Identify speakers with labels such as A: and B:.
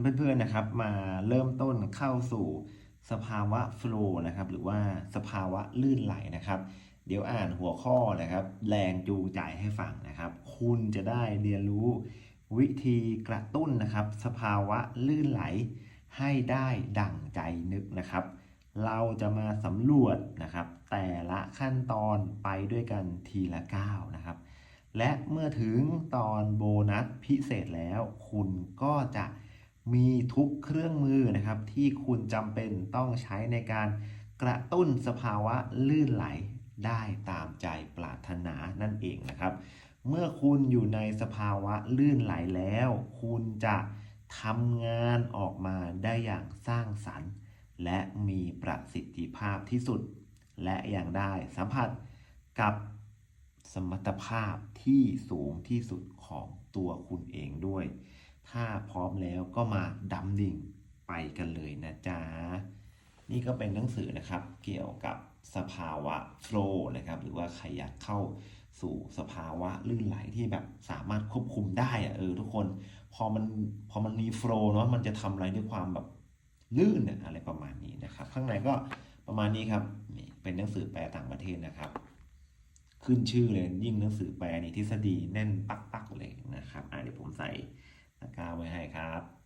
A: เพื่อนๆนะครับ มาเริ่มต้นเข้าสู่สภาวะโฟล์นะครับหรือว่าสภาวะลื่นไหลนะครับ เดี๋ยวอ่านหัวข้อนะครับ แรงจูงใจให้ฟังนะครับ คุณจะได้เรียนรู้วิธีกระตุ้นนะครับ สภาวะลื่นไหลให้ได้ดั่งใจนึกนะครับ เราจะมาสำรวจนะครับ แต่ละขั้นตอนไปด้วยกันทีละก้าวนะครับ และเมื่อถึงตอนโบนัสพิเศษแล้ว คุณก็จะ มีทุกเครื่องมือนะครับที่คุณจำเป็นต้องใช้ในการกระตุ้นสภาวะลื่นไหลได้ตามใจปรารถนานั่นเองนะครับ เมื่อคุณอยู่ในสภาวะลื่นไหลแล้ว คุณจะทำงานออกมาได้อย่างสร้างสรรค์ และมีประสิทธิภาพที่สุด และยังได้สัมผัสกับสมรรถภาพที่สูงที่สุดของตัวคุณเองด้วย ถ้าพร้อมแล้วก็มาดำดิ่งไปกันเลยนะจ๊ะ นี่ก็เป็นหนังสือนะครับ เกี่ยวกับสภาวะโฟล์นะครับ หรือว่าใครอยากเข้าสู่สภาวะลื่นไหลที่แบบสามารถควบคุมได้อะเออทุกคน พอมันพอมันมีโฟล์เนาะมันจะทำอะไรด้วยความแบบลื่นอะอะไรประมาณนี้นะครับ ข้างในก็ประมาณนี้ครับนี่เป็นหนังสือแปลต่างประเทศนะครับ ขึ้นชื่อเลยยิ่งหนังสือแปลนี่ทฤษฎีแน่นปักๆเลยนะครับอะเดี๋ยว ข้าไว้ให้ครับ